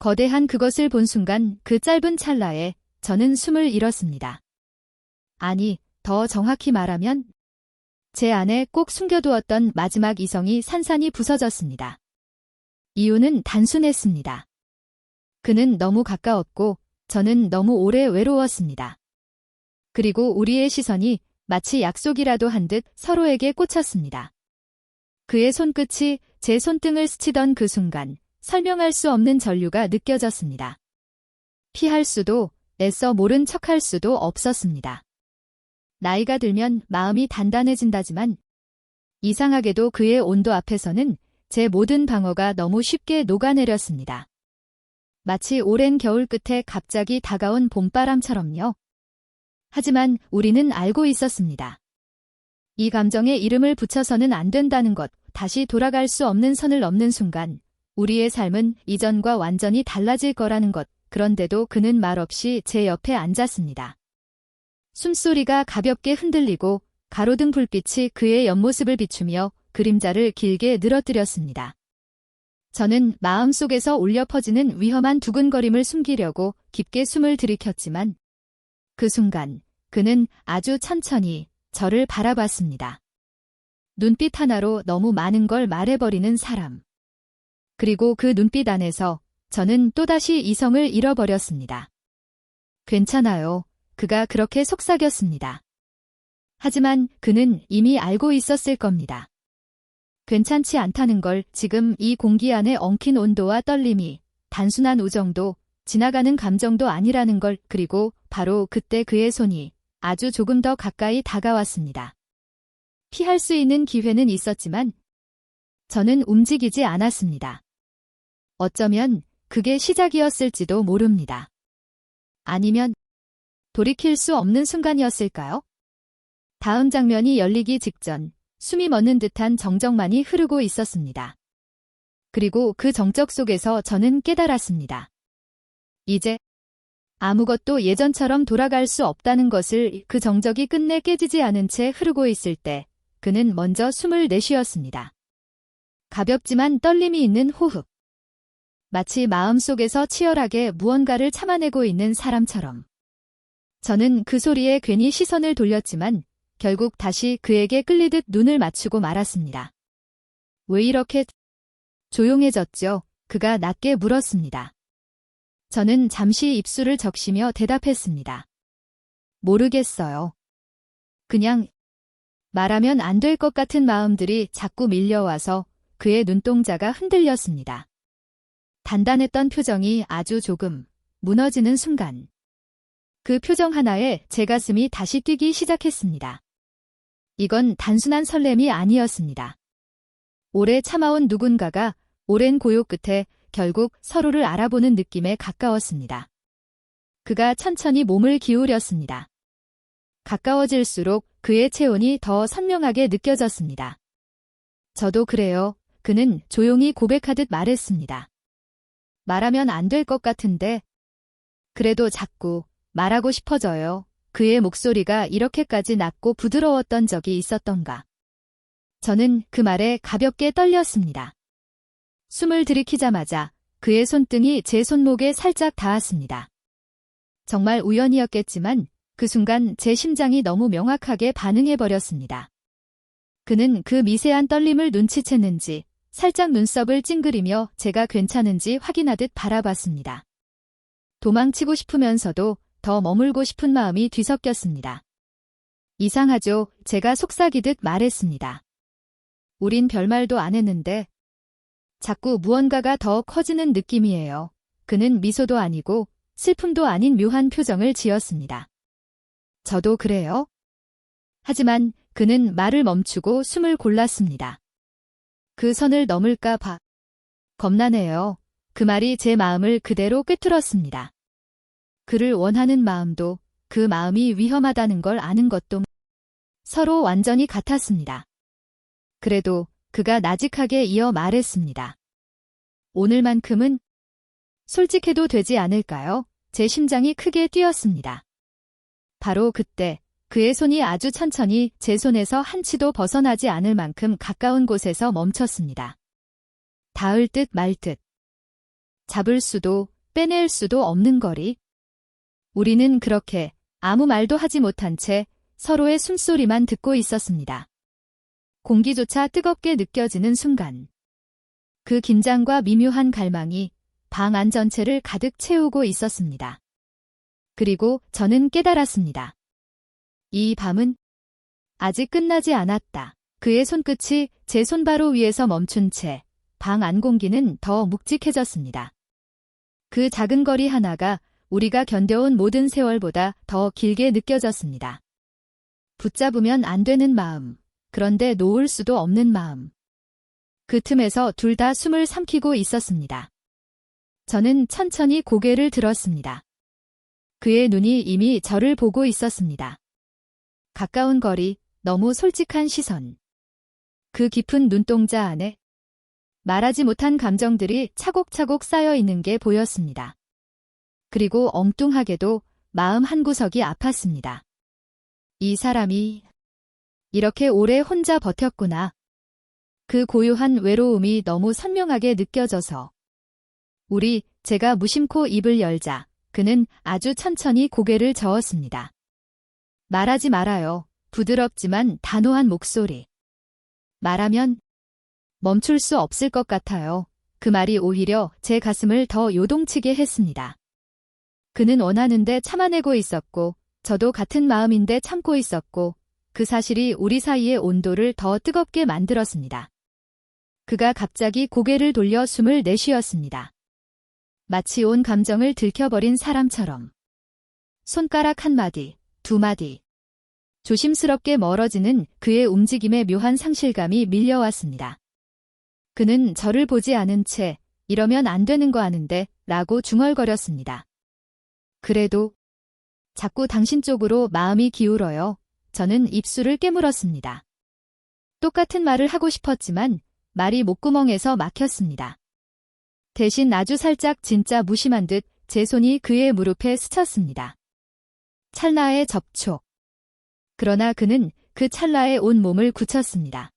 거대한 그것을 본 순간 그 짧은 찰나에 저는 숨을 잃었습니다. 아니, 더 정확히 말하면 제 안에 꼭 숨겨두었던 마지막 이성이 산산이 부서졌습니다. 이유는 단순했습니다. 그는 너무 가까웠고 저는 너무 오래 외로웠습니다. 그리고 우리의 시선이 마치 약속이라도 한 듯 서로에게 꽂혔습니다. 그의 손끝이 제 손등을 스치던 그 순간 설명할 수 없는 전류가 느껴졌습니다. 피할 수도 애써 모른 척할 수도 없었습니다. 나이가 들면 마음이 단단해진다지만 이상하게도 그의 온도 앞에서는 제 모든 방어가 너무 쉽게 녹아내렸습니다. 마치 오랜 겨울 끝에 갑자기 다가온 봄바람처럼요. 하지만 우리는 알고 있었습니다. 이 감정에 이름을 붙여서는 안 된다는 것, 다시 돌아갈 수 없는 선을 넘는 순간 우리의 삶은 이전과 완전히 달라질 거라는 것, 그런데도 그는 말없이 제 옆에 앉았습니다. 숨소리가 가볍게 흔들리고 가로등 불빛이 그의 옆모습을 비추며 그림자를 길게 늘어뜨렸습니다. 저는 마음속에서 울려 퍼지는 위험한 두근거림을 숨기려고 깊게 숨을 들이켰지만 그 순간 그는 아주 천천히 저를 바라봤습니다. 눈빛 하나로 너무 많은 걸 말해버리는 사람. 그리고 그 눈빛 안에서 저는 또다시 이성을 잃어버렸습니다. 괜찮아요. 그가 그렇게 속삭였습니다. 하지만 그는 이미 알고 있었을 겁니다. 괜찮지 않다는 걸 지금 이 공기 안에 엉킨 온도와 떨림이 단순한 우정도 지나가는 감정도 아니라는 걸 그리고 바로 그때 그의 손이 아주 조금 더 가까이 다가왔습니다. 피할 수 있는 기회는 있었지만 저는 움직이지 않았습니다. 어쩌면 그게 시작이었을지도 모릅니다. 아니면 돌이킬 수 없는 순간이었을까요? 다음 장면이 열리기 직전 숨이 멎는 듯한 정적만이 흐르고 있었습니다. 그리고 그 정적 속에서 저는 깨달았습니다. 이제 아무것도 예전처럼 돌아갈 수 없다는 것을 그 정적이 끝내 깨지지 않은 채 흐르고 있을 때 그는 먼저 숨을 내쉬었습니다. 가볍지만 떨림이 있는 호흡. 마치 마음속에서 치열하게 무언가를 참아내고 있는 사람처럼. 저는 그 소리에 괜히 시선을 돌렸지만 결국 다시 그에게 끌리듯 눈을 맞추고 말았습니다. 왜 이렇게 조용해졌죠? 그가 낮게 물었습니다. 저는 잠시 입술을 적시며 대답했습니다. 모르겠어요. 그냥 말하면 안 될 것 같은 마음들이 자꾸 밀려와서 그의 눈동자가 흔들렸습니다. 단단했던 표정이 아주 조금 무너지는 순간 그 표정 하나에 제 가슴이 다시 뛰기 시작했습니다. 이건 단순한 설렘이 아니었습니다. 오래 참아온 누군가가 오랜 고요 끝에 결국 서로를 알아보는 느낌에 가까웠습니다. 그가 천천히 몸을 기울였습니다. 가까워질수록 그의 체온이 더 선명하게 느껴졌습니다. 저도 그래요. 그는 조용히 고백하듯 말했습니다. 말하면 안 될 것 같은데. 그래도 자꾸 말하고 싶어져요. 그의 목소리가 이렇게까지 낮고 부드러웠던 적이 있었던가. 저는 그 말에 가볍게 떨렸습니다. 숨을 들이키자마자 그의 손등이 제 손목에 살짝 닿았습니다. 정말 우연이었겠지만 그 순간 제 심장이 너무 명확하게 반응해버렸습니다. 그는 그 미세한 떨림을 눈치챘는지 살짝 눈썹을 찡그리며 제가 괜찮은지 확인하듯 바라봤습니다. 도망치고 싶으면서도 더 머물고 싶은 마음이 뒤섞였습니다. 이상하죠. 제가 속삭이듯 말했습니다. 우린 별말도 안 했는데 자꾸 무언가가 더 커지는 느낌이에요. 그는 미소도 아니고 슬픔도 아닌 묘한 표정을 지었습니다. 저도 그래요. 하지만 그는 말을 멈추고 숨을 골랐습니다. 그 선을 넘을까 봐 겁나네요. 그 말이 제 마음을 그대로 꿰뚫었습니다. 그를 원하는 마음도 그 마음이 위험하다는 걸 아는 것도 서로 완전히 같았습니다. 그래도 그가 나직하게 이어 말했습니다. 오늘만큼은 솔직해도 되지 않을까요? 제 심장이 크게 뛰었습니다. 바로 그때 그의 손이 아주 천천히 제 손에서 한 치도 벗어나지 않을 만큼 가까운 곳에서 멈췄습니다. 닿을 듯 말 듯. 잡을 수도 빼낼 수도 없는 거리. 우리는 그렇게 아무 말도 하지 못한 채 서로의 숨소리만 듣고 있었습니다. 공기조차 뜨겁게 느껴지는 순간. 그 긴장과 미묘한 갈망이 방 안 전체를 가득 채우고 있었습니다. 그리고 저는 깨달았습니다. 이 밤은 아직 끝나지 않았다. 그의 손끝이 제 손바로 위에서 멈춘 채 방 안 공기는 더 묵직해졌습니다. 그 작은 거리 하나가 우리가 견뎌온 모든 세월보다 더 길게 느껴졌습니다. 붙잡으면 안 되는 마음, 그런데 놓을 수도 없는 마음. 그 틈에서 둘 다 숨을 삼키고 있었습니다. 저는 천천히 고개를 들었습니다. 그의 눈이 이미 저를 보고 있었습니다. 가까운 거리, 너무 솔직한 시선. 그 깊은 눈동자 안에 말하지 못한 감정들이 차곡차곡 쌓여 있는 게 보였습니다. 그리고 엉뚱하게도 마음 한구석이 아팠습니다. 이 사람이 이렇게 오래 혼자 버텼구나. 그 고요한 외로움이 너무 선명하게 느껴져서 우리 제가 무심코 입을 열자 그는 아주 천천히 고개를 저었습니다. 말하지 말아요. 부드럽지만 단호한 목소리. 말하면 멈출 수 없을 것 같아요. 그 말이 오히려 제 가슴을 더 요동치게 했습니다. 그는 원하는데 참아내고 있었고, 저도 같은 마음인데 참고 있었고, 그 사실이 우리 사이의 온도를 더 뜨겁게 만들었습니다. 그가 갑자기 고개를 돌려 숨을 내쉬었습니다. 마치 온 감정을 들켜버린 사람처럼. 손가락 한 마디, 두 마디. 조심스럽게 멀어지는 그의 움직임에 묘한 상실감이 밀려왔습니다. 그는 저를 보지 않은 채 이러면 안 되는 거 아는데 라고 중얼거렸습니다. 그래도 자꾸 당신 쪽으로 마음이 기울어요. 저는 입술을 깨물었습니다. 똑같은 말을 하고 싶었지만 말이 목구멍에서 막혔습니다. 대신 아주 살짝 진짜 무심한 듯 제 손이 그의 무릎에 스쳤습니다. 찰나의 접촉. 그러나 그는 그 찰나에 온 몸을 굳혔습니다.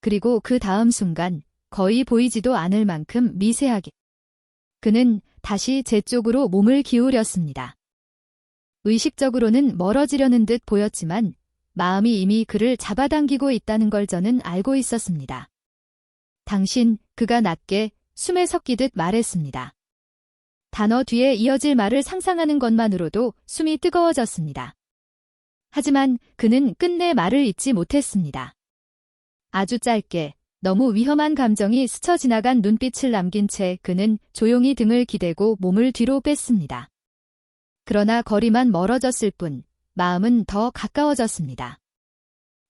그리고 그 다음 순간 거의 보이지도 않을 만큼 미세하게 그는 다시 제 쪽으로 몸을 기울였습니다. 의식적으로는 멀어지려는 듯 보였지만 마음이 이미 그를 잡아당기고 있다는 걸 저는 알고 있었습니다. 당신, 그가 낮게 숨에 섞이듯 말했습니다. 단어 뒤에 이어질 말을 상상하는 것만으로도 숨이 뜨거워졌습니다. 하지만 그는 끝내 말을 잇지 못했습니다. 아주 짧게 너무 위험한 감정이 스쳐 지나간 눈빛을 남긴 채 그는 조용히 등을 기대고 몸을 뒤로 뺐습니다. 그러나 거리만 멀어졌을 뿐 마음은 더 가까워졌습니다.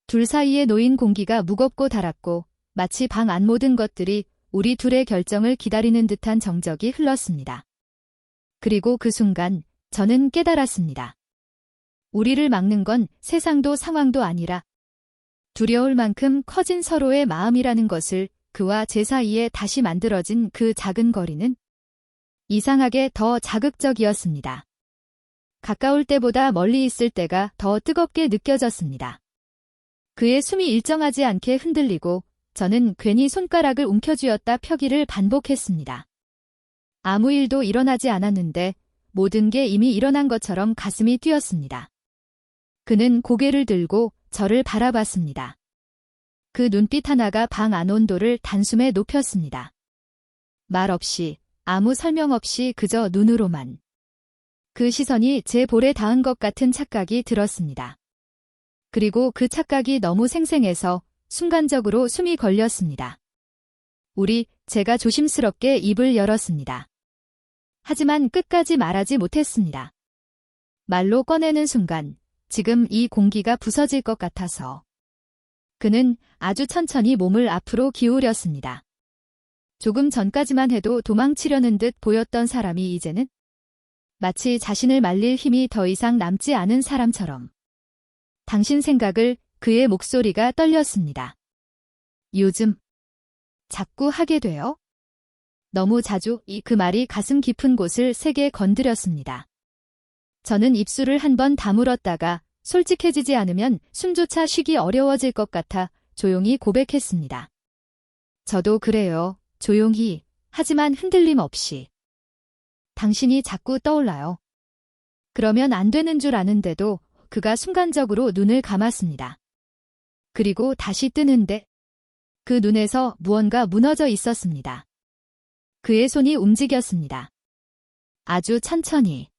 둘 사이에 놓인 공기가 무겁고 달았고 마치 방 안 모든 것들이 우리 둘의 결정을 기다리는 듯한 정적이 흘렀습니다. 그리고 그 순간 저는 깨달았습니다. 우리를 막는 건 세상도 상황도 아니라 두려울 만큼 커진 서로의 마음이라는 것을 그와 제 사이에 다시 만들어진 그 작은 거리는 이상하게 더 자극적이었습니다. 가까울 때보다 멀리 있을 때가 더 뜨겁게 느껴졌습니다. 그의 숨이 일정하지 않게 흔들리고 저는 괜히 손가락을 움켜쥐었다 펴기를 반복했습니다. 아무 일도 일어나지 않았는데 모든 게 이미 일어난 것처럼 가슴이 뛰었습니다. 그는 고개를 들고 저를 바라봤습니다. 그 눈빛 하나가 방 안 온도를 단숨에 높였습니다. 말 없이, 아무 설명 없이 그저 눈으로만. 그 시선이 제 볼에 닿은 것 같은 착각이 들었습니다. 그리고 그 착각이 너무 생생해서 순간적으로 숨이 걸렸습니다. 우리, 제가 조심스럽게 입을 열었습니다. 하지만 끝까지 말하지 못했습니다. 말로 꺼내는 순간 지금 이 공기가 부서질 것 같아서. 그는 아주 천천히 몸을 앞으로 기울였습니다. 조금 전까지만 해도 도망치려는 듯 보였던 사람이 이제는 마치 자신을 말릴 힘이 더 이상 남지 않은 사람처럼 당신 생각을 그의 목소리가 떨렸습니다. 요즘 자꾸 하게 돼요? 너무 자주 이 그 말이 가슴 깊은 곳을 세게 건드렸습니다. 저는 입술을 한 번 다물었다가 솔직해지지 않으면 숨조차 쉬기 어려워질 것 같아 조용히 고백했습니다. 저도 그래요. 조용히, 하지만 흔들림 없이. 당신이 자꾸 떠올라요. 그러면 안 되는 줄 아는데도 그가 순간적으로 눈을 감았습니다. 그리고 다시 뜨는데 그 눈에서 무언가 무너져 있었습니다. 그의 손이 움직였습니다. 아주 천천히.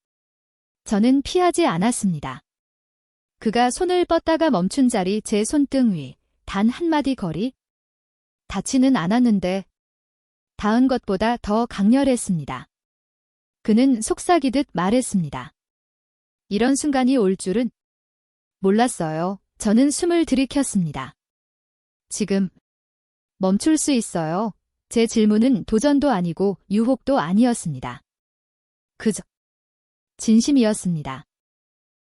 저는 피하지 않았습니다. 그가 손을 뻗다가 멈춘 자리 제 손등 위, 단 한마디 거리? 닿지는 않았는데, 닿은 것보다 더 강렬했습니다. 그는 속삭이듯 말했습니다. 이런 순간이 올 줄은 몰랐어요. 저는 숨을 들이켰습니다. 지금 멈출 수 있어요. 제 질문은 도전도 아니고 유혹도 아니었습니다. 그저 진심이었습니다.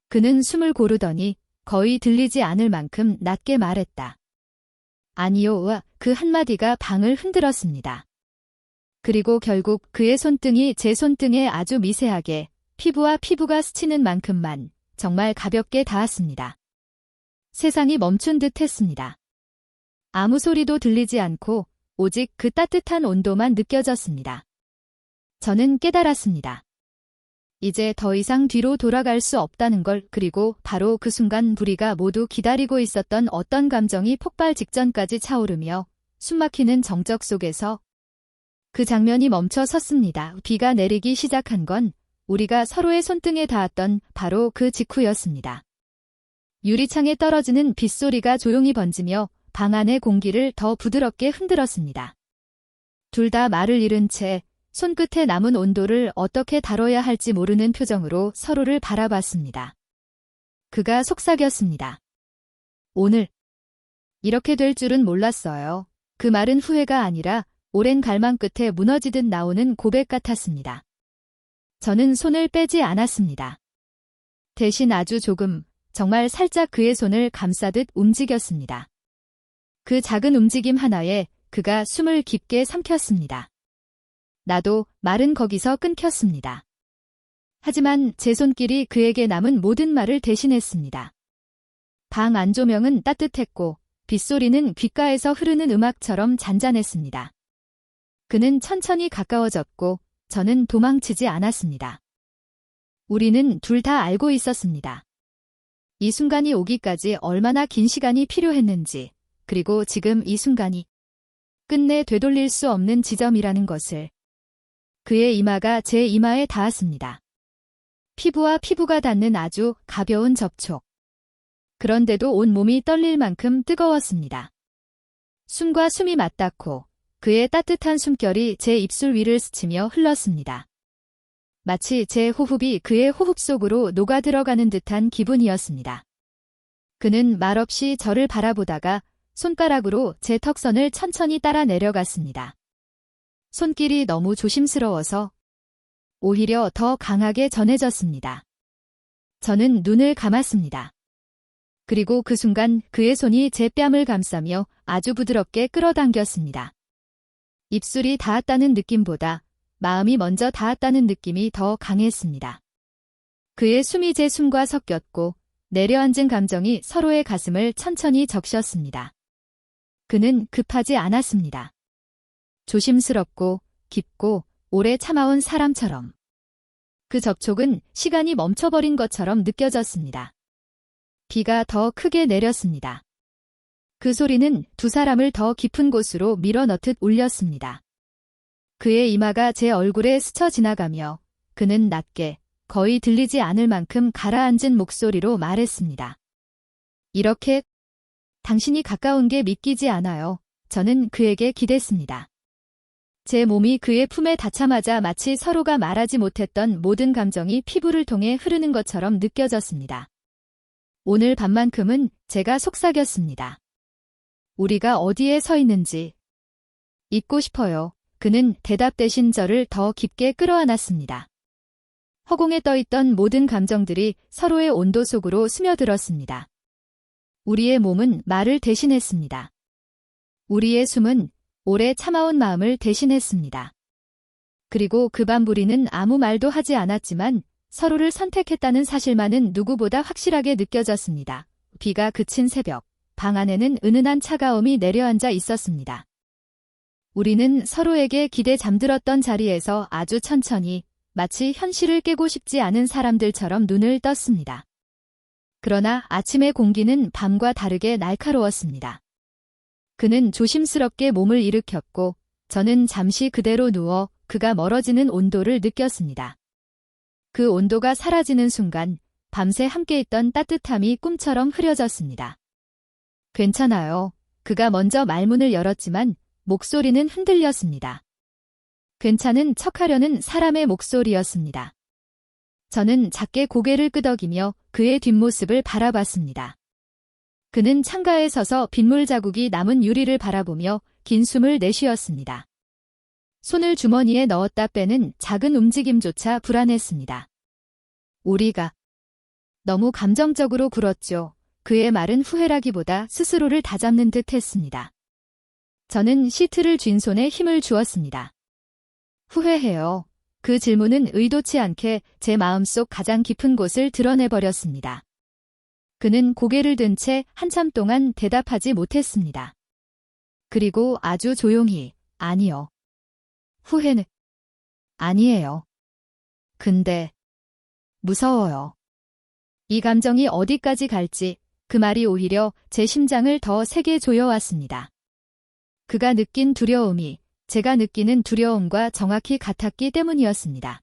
그는 숨을 고르더니 거의 들리지 않을 만큼 낮게 말했다. 아니요와 그 한마디가 방을 흔들었습니다. 그리고 결국 그의 손등이 제 손등에 아주 미세하게 피부와 피부가 스치는 만큼만 정말 가볍게 닿았습니다. 세상이 멈춘 듯 했습니다. 아무 소리도 들리지 않고 오직 그 따뜻한 온도만 느껴졌습니다. 저는 깨달았습니다. 이제 더 이상 뒤로 돌아갈 수 없다는 걸 그리고 바로 그 순간 부리가 모두 기다리고 있었던 어떤 감정이 폭발 직전까지 차오르며 숨막히는 정적 속에서 그 장면이 멈춰 섰습니다. 비가 내리기 시작한 건 우리가 서로의 손등에 닿았던 바로 그 직후였습니다. 유리창에 떨어지는 빗소리가 조용히 번지며 방 안의 공기를 더 부드럽게 흔들었습니다. 둘 다 말을 잃은 채 손끝에 남은 온도를 어떻게 다뤄야 할지 모르는 표정으로 서로를 바라봤습니다. 그가 속삭였습니다. 오늘 이렇게 될 줄은 몰랐어요. 그 말은 후회가 아니라 오랜 갈망 끝에 무너지듯 나오는 고백 같았습니다. 저는 손을 빼지 않았습니다. 대신 아주 조금, 정말 살짝 그의 손을 감싸듯 움직였습니다. 그 작은 움직임 하나에 그가 숨을 깊게 삼켰습니다. 나도 말은 거기서 끊겼습니다. 하지만 제 손길이 그에게 남은 모든 말을 대신했습니다. 방 안조명은 따뜻했고 빗소리는 귓가에서 흐르는 음악처럼 잔잔했습니다. 그는 천천히 가까워졌고 저는 도망치지 않았습니다. 우리는 둘 다 알고 있었습니다. 이 순간이 오기까지 얼마나 긴 시간이 필요했는지, 그리고 지금 이 순간이 끝내 되돌릴 수 없는 지점이라는 것을 그의 이마가 제 이마에 닿았습니다. 피부와 피부가 닿는 아주 가벼운 접촉. 그런데도 온 몸이 떨릴 만큼 뜨거웠습니다. 숨과 숨이 맞닿고 그의 따뜻한 숨결이 제 입술 위를 스치며 흘렀습니다. 마치 제 호흡이 그의 호흡 속으로 녹아들어가는 듯한 기분이었습니다. 그는 말없이 저를 바라보다가 손가락으로 제 턱선을 천천히 따라 내려갔습니다. 손길이 너무 조심스러워서 오히려 더 강하게 전해졌습니다. 저는 눈을 감았습니다. 그리고 그 순간 그의 손이 제 뺨을 감싸며 아주 부드럽게 끌어당겼습니다. 입술이 닿았다는 느낌보다 마음이 먼저 닿았다는 느낌이 더 강했습니다. 그의 숨이 제 숨과 섞였고 내려앉은 감정이 서로의 가슴을 천천히 적셨습니다. 그는 급하지 않았습니다. 조심스럽고 깊고 오래 참아온 사람처럼. 그 접촉은 시간이 멈춰버린 것처럼 느껴졌습니다. 비가 더 크게 내렸습니다. 그 소리는 두 사람을 더 깊은 곳으로 밀어넣듯 울렸습니다. 그의 이마가 제 얼굴에 스쳐 지나가며 그는 낮게 거의 들리지 않을 만큼 가라앉은 목소리로 말했습니다. 이렇게 당신이 가까운 게 믿기지 않아요. 저는 그에게 기댔습니다. 제 몸이 그의 품에 닿자마자 마치 서로가 말하지 못했던 모든 감정이 피부를 통해 흐르는 것처럼 느껴졌습니다. 오늘 밤만큼은 제가 속삭였습니다. 우리가 어디에 서 있는지 잊고 싶어요. 그는 대답 대신 저를 더 깊게 끌어안았습니다. 허공에 떠있던 모든 감정들이 서로의 온도 속으로 스며들었습니다. 우리의 몸은 말을 대신했습니다. 우리의 숨은 오래 참아온 마음을 대신했습니다. 그리고 그 밤 우리는 아무 말도 하지 않았지만 서로를 선택했다는 사실만은 누구보다 확실하게 느껴졌습니다. 비가 그친 새벽, 방 안에는 은은한 차가움이 내려앉아 있었습니다. 우리는 서로에게 기대 잠들었던 자리에서 아주 천천히 마치 현실을 깨고 싶지 않은 사람들처럼 눈을 떴습니다. 그러나 아침의 공기는 밤과 다르게 날카로웠습니다. 그는 조심스럽게 몸을 일으켰고 저는 잠시 그대로 누워 그가 멀어지는 온도를 느꼈습니다. 그 온도가 사라지는 순간 밤새 함께 있던 따뜻함이 꿈처럼 흐려졌습니다. 괜찮아요. 그가 먼저 말문을 열었지만 목소리는 흔들렸습니다. 괜찮은 척하려는 사람의 목소리였습니다. 저는 작게 고개를 끄덕이며 그의 뒷모습을 바라봤습니다. 그는 창가에 서서 빗물 자국이 남은 유리를 바라보며 긴 숨을 내쉬었습니다. 손을 주머니에 넣었다 빼는 작은 움직임조차 불안했습니다. 우리가 너무 감정적으로 굴었죠. 그의 말은 후회라기보다 스스로를 다잡는 듯 했습니다. 저는 시트를 쥔 손에 힘을 주었습니다. 후회해요. 그 질문은 의도치 않게 제 마음속 가장 깊은 곳을 드러내버렸습니다. 그는 고개를 든 채 한참 동안 대답하지 못했습니다. 그리고 아주 조용히, 아니요. 후회는 아니에요. 근데 무서워요. 이 감정이 어디까지 갈지 그 말이 오히려 제 심장을 더 세게 조여왔습니다. 그가 느낀 두려움이 제가 느끼는 두려움과 정확히 같았기 때문이었습니다.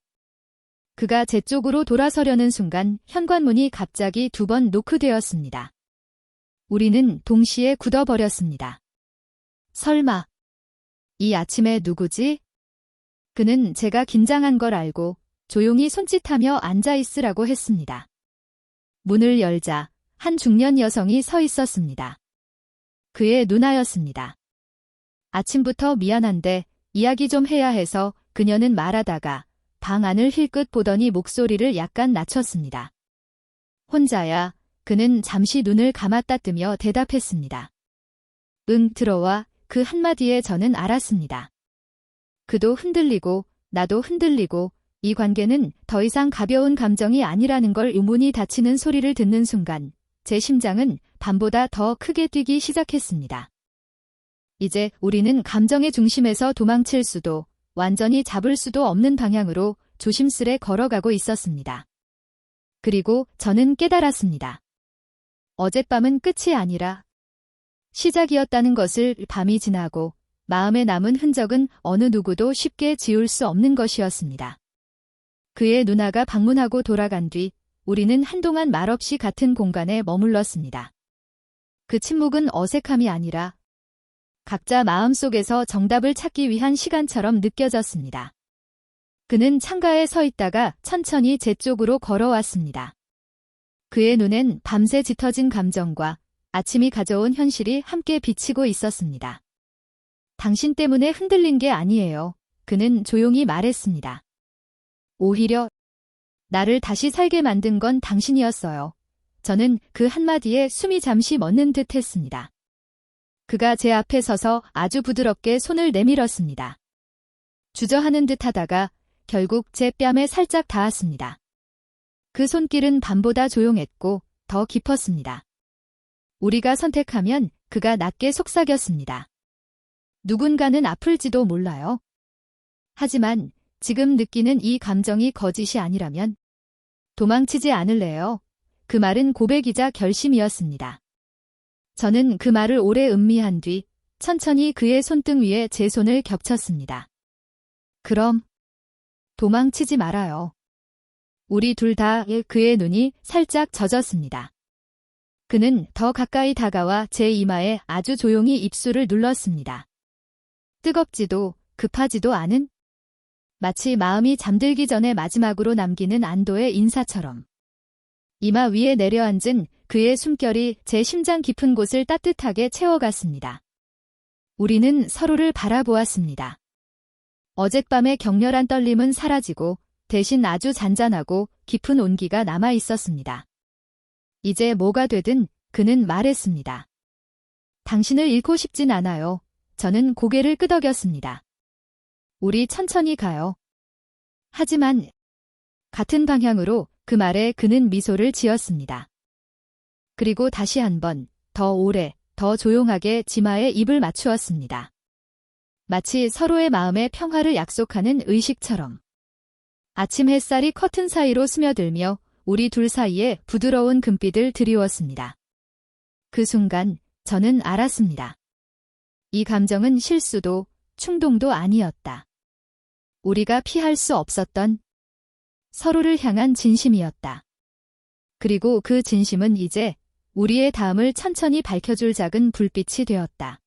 그가 제 쪽으로 돌아서려는 순간 현관문이 갑자기 두 번 노크되었습니다. 우리는 동시에 굳어버렸습니다. 설마 이 아침에 누구지? 그는 제가 긴장한 걸 알고 조용히 손짓하며 앉아있으라고 했습니다. 문을 열자 한 중년 여성이 서 있었습니다. 그의 누나였습니다. 아침부터 미안한데 이야기 좀 해야 해서 그녀는 말하다가 방 안을 힐끗 보더니 목소리를 약간 낮췄습니다. 혼자야 그는 잠시 눈을 감았다 뜨며 대답했습니다. 응, 들어와 그 한마디에 저는 알았습니다. 그도 흔들리고 나도 흔들리고 이 관계는 더 이상 가벼운 감정이 아니라는 걸 유문이 닫히는 소리를 듣는 순간 제 심장은 밤보다 더 크게 뛰기 시작했습니다. 이제 우리는 감정의 중심에서 도망칠 수도 완전히 잡을 수도 없는 방향으로 조심스레 걸어가고 있었습니다. 그리고 저는 깨달았습니다. 어젯밤은 끝이 아니라 시작이었다는 것을 밤이 지나고 마음에 남은 흔적은 어느 누구도 쉽게 지울 수 없는 것이었습니다. 그의 누나가 방문하고 돌아간 뒤 우리는 한동안 말없이 같은 공간에 머물렀습니다. 그 침묵은 어색함이 아니라 각자 마음속에서 정답을 찾기 위한 시간처럼 느껴졌습니다. 그는 창가에 서 있다가 천천히 제 쪽으로 걸어왔습니다. 그의 눈엔 밤새 짙어진 감정과 아침이 가져온 현실이 함께 비치고 있었습니다. 당신 때문에 흔들린 게 아니에요. 그는 조용히 말했습니다. 오히려 나를 다시 살게 만든 건 당신이었어요. 저는 그 한마디에 숨이 잠시 멎는 듯 했습니다. 그가 제 앞에 서서 아주 부드럽게 손을 내밀었습니다. 주저하는 듯 하다가 결국 제 뺨에 살짝 닿았습니다. 그 손길은 밤보다 조용했고 더 깊었습니다. 우리가 선택하면 그가 낮게 속삭였습니다. 누군가는 아플지도 몰라요. 하지만 지금 느끼는 이 감정이 거짓이 아니라면 도망치지 않을래요. 그 말은 고백이자 결심이었습니다. 저는 그 말을 오래 음미한 뒤 천천히 그의 손등 위에 제 손을 겹쳤습니다. 그럼 도망치지 말아요. 우리 둘 다 그의 눈이 살짝 젖었습니다. 그는 더 가까이 다가와 제 이마에 아주 조용히 입술을 눌렀습니다. 뜨겁지도 급하지도 않은 마치 마음이 잠들기 전에 마지막으로 남기는 안도의 인사처럼 이마 위에 내려앉은 그의 숨결이 제 심장 깊은 곳을 따뜻하게 채워갔습니다. 우리는 서로를 바라보았습니다. 어젯밤의 격렬한 떨림은 사라지고 대신 아주 잔잔하고 깊은 온기가 남아 있었습니다. 이제 뭐가 되든 그는 말했습니다. 당신을 잃고 싶진 않아요. 저는 고개를 끄덕였습니다. 우리 천천히 가요. 하지만 같은 방향으로 그 말에 그는 미소를 지었습니다. 그리고 다시 한 번 더 오래, 더 조용하게 지마에 입을 맞추었습니다. 마치 서로의 마음의 평화를 약속하는 의식처럼. 아침 햇살이 커튼 사이로 스며들며 우리 둘 사이에 부드러운 금빛을 드리웠습니다. 그 순간 저는 알았습니다. 이 감정은 실수도 충동도 아니었다. 우리가 피할 수 없었던 서로를 향한 진심이었다. 그리고 그 진심은 이제 우리의 다음을 천천히 밝혀줄 작은 불빛이 되었다.